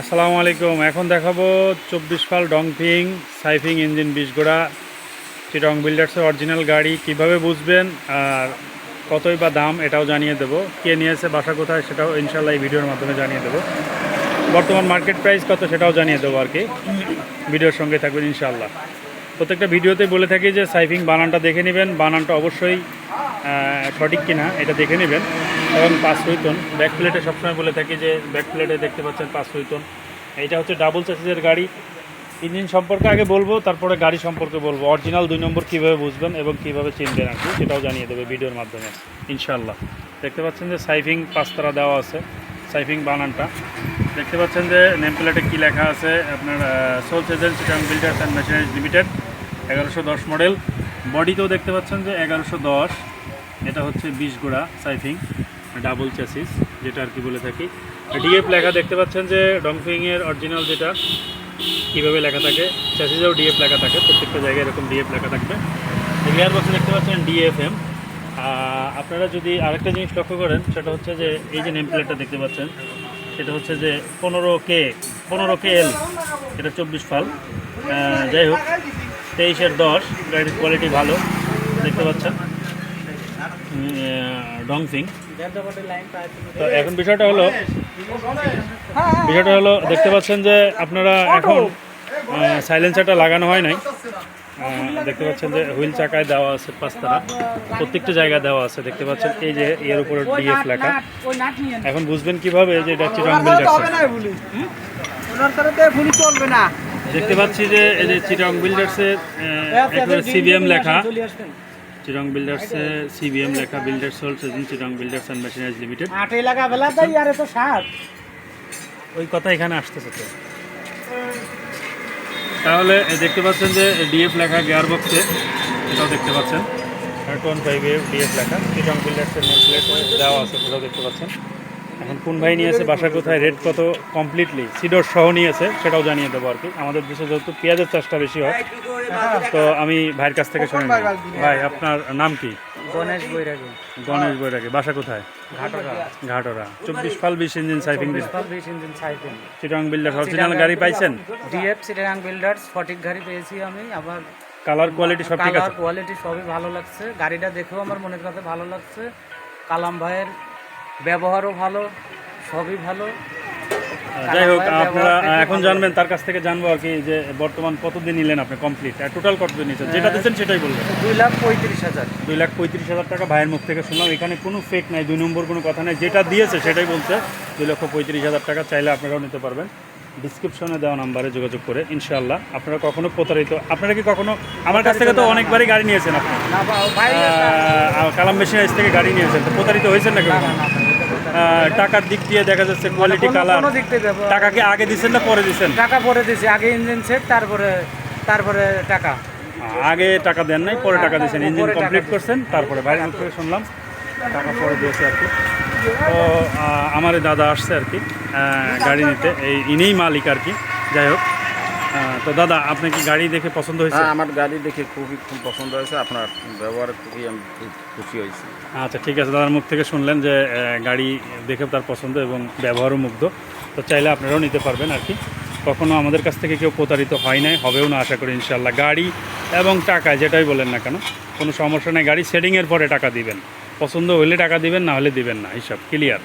আসসালামু আলাইকুম। এখন দেখাবো চব্বিশ ফাল ডংফিং সাইফিং ইঞ্জিন বিশগোড়া চিটং বিল্ডার্সের অরিজিনাল গাড়ি। কীভাবে বুঝবেন আর কতই বা দাম এটাও জানিয়ে দেবো। কে নিয়েছে, বাসা কোথায় সেটাও ইনশাল্লাহ এই ভিডিওর মাধ্যমে জানিয়ে দেবো। বর্তমান মার্কেট প্রাইস কত সেটাও জানিয়ে দেবো আর কি। ভিডিওর সঙ্গে থাকবেন ইনশাল্লাহ প্রত্যেকটা ভিডিওতে বলে থাকি যে সাইফিং বানানটা দেখে নেবেন। বানানটা অবশ্যই সঠিক কিনা এটা দেখে নেবেন। এবং পাঁচ রুইতন ব্যাক প্লেটে সবসময় বলে থাকি যে ব্যাক প্লেটে দেখতে পাচ্ছেন পাঁচ রুইতন এইটা হচ্ছে ডাবল চাষিদের গাড়ি। ইঞ্জিন সম্পর্কে আগে বলব, তারপরে গাড়ি সম্পর্কে বলব। অরিজিনাল দুই নম্বর কীভাবে বুঝবেন এবং কীভাবে চিনবেন আর কি, সেটাও জানিয়ে দেবে ভিডিওর মাধ্যমে ইনশাল্লাহ দেখতে পাচ্ছেন যে সাইফিং পাঁচতারা দেওয়া আছে, সাইফিং বানানটা। দেখতে পাচ্ছেন যে নেম প্লেটে কী লেখা আছে, আপনার sols agency cum builders and machineries limited এগারোশো দশ মডেল বডিতেও দেখতে পাচ্ছেন যে, এগারোশো দশ। এটা হচ্ছে বিশ গোড়া সাইফিং। ডাবল চ্যাসিস যেটা আর কি বলে থাকি। ডিএফ লেখা দেখতে পাচ্ছেন যে ডংফিংয়ের অরিজিনাল যেটা, কীভাবে লেখা থাকে চ্যাসিসেও ডিএফ লেখা থাকে, প্রত্যেকটা জায়গায় এরকম ডিএফ লেখা থাকবে। গিয়ার বক্সে দেখতে পাচ্ছেন ডিএফএম আপনারা যদি আরেকটা জিনিস লক্ষ্য করেন, সেটা হচ্ছে যে, এই যে নেম প্লেটটা দেখতে পাচ্ছেন, সেটা হচ্ছে যে পনেরো কে পনেরো কে এল এটা চব্বিশ ফাল। যাই হোক, তেইশের দশ, গাড়ির কোয়ালিটি ভালো, দেখতে পাচ্ছেন। ডংফিং তো এখন বিষয়টা হলো বিষয়টা হলো দেখতে পাচ্ছেন যে আপনারা এখন সাইলেন্সারটা লাগানো হয় নাই। দেখতে পাচ্ছেন যে হুইল চাকায় দেওয়া আছে পাঁচতারা প্রত্যেকটা জায়গায় দেওয়া আছে। দেখতে পাচ্ছেন এই যে এর উপরে ডিএফ লেখা। এখন বুঝবেন কীভাবে যে এটা চলবে না। দেখতে পাচ্ছি যে এই যে চিরং বিল্ডার্সের সিবিএম লেখা। চিরং বিল্ডার্সে সিবিএম লেখা বিল্ডার্স হল সেজন Chirang builders and machineries limited আটে লাগা বেলা তাই আরে তো সাত। ওই কথা এখানে আসতেছে তো। তাহলে দেখতে পাচ্ছেন যে ডিএফ লেখা গিয়ার বক্সে এটাও দেখতে পাচ্ছেন। ওয়ান ফাইভ এ ডিএফ লেখা। চিরং বিল্ডার্সের নেম প্লেট দেওয়া আছে সেটাও দেখতে পাচ্ছেন। এখন কোন ভাই নিয়েছে বাসা কোথায় রেট কত কমপ্লিটলি সিডর সহ নিয়েছে সেটাও জানিয়ে দেবো আর কি। আমাদের দেশে যেহেতু পেঁয়াজের চাষটা বেশি হয় তো আমি ভাইয়ের কাছ থেকে শুনে। ভাই আপনার নাম কি? গণেশ বৈরাগী। গণেশ বৈরাগী বাসা কোথায়? ঘাটরা। ঘাটরা। চব্বিশ ফাল বিশ ইঞ্জিন সাইফিং বিশ ইঞ্জিন সাইকেল চিটং বিল্ডার অরিজিনাল গাড়ি পাইছেন? ডিএফ সিটাগাং বিল্ডার্স সঠিক গাড়ি পেয়েছি আমি আবার কালার কোয়ালিটি সব ঠিক কালার আছে কোয়ালিটি সবই ভালো লাগছে। গাড়িটা দেখেও আমার মনের কাছে ভালো লাগছে। কালাম ভাইয়ের ব্যবহারও ভালো সবই ভালো। যাই হোক আপনারা এখন জানবেন তার কাছ থেকে জানব আর কি যে বর্তমান কতদিন নিলেন আপনি কমপ্লিট আর টোটাল কতদিন নিয়েছেন? যেটা দিচ্ছেন সেটাই বলবেন। দুই লাখ পঁয়ত্রিশ হাজার। দুই লাখ পঁয়ত্রিশ হাজার টাকা ভাইয়ের মুখ থেকে শুনলাম। এখানে কোনো ফেক নাই দুই নম্বর কোনো কথা নাই। যেটা দিয়েছে সেটাই বলছে। দুই লক্ষ পঁয়ত্রিশ হাজার টাকা চাইলে আপনারাও নিতে পারবেন। ডিসক্রিপশনে দেওয়া নাম্বারে যোগাযোগ করে ইনশাআল্লাহ। আপনারা কখনো প্রতারিত আপনারা কি কখনো আমার কাছ থেকে তো অনেকবারই গাড়ি নিয়েছেন আপনি। কালাম মেশিনারিজ থেকে গাড়ি নিয়েছেন। তো প্রতারিত হয়েছেন না ভাই, টাকার দিক দিয়ে দেখা যাচ্ছে কোয়ালিটি কালার টাকা কি আগে দিচ্ছেন না পরে দিচ্ছেন টাকা পরে দিছি আগে ইঞ্জিন সেট তারপরে তারপরে টাকা। আগে টাকা দেন নাই পরে টাকা দিয়েছেন ইঞ্জিন কমপ্লিট। করছেন তারপরে মুখ থেকে শুনলাম টাকা পরে দিয়েছে আর কি। তো আমার দাদা আসছে আর কি গাড়ি নিতে। এই ইনিই মালিক আর কি যাই হোক। তো দাদা আপনি কি গাড়ি দেখে পছন্দ হয়েছে? হ্যাঁ আমার গাড়ি দেখে খুবই খুব পছন্দ হয়েছে। আপনার ব্যবহার খুবই আমি খুব খুশি হয়েছি। আচ্ছা ঠিক আছে। দাদার মুখ থেকে শুনলেন যে গাড়ি দেখে তার পছন্দ এবং ব্যবহারও মুগ্ধ। তো চাইলে আপনারাও নিতে পারবেন আর কি। কখনো আমাদের কাছ থেকে কেউ প্রতারিত হয় নাই হবেও না আশা করি ইনশাল্লাহ গাড়ি এবং টাকা যেটাই বলেন না কেন কোনো সমস্যা নেই। গাড়ি সেটিংয়ের পরে টাকা দিবেন। পছন্দ হলে টাকা দিবেন না হলে দিবেন না। হিসাব ক্লিয়ার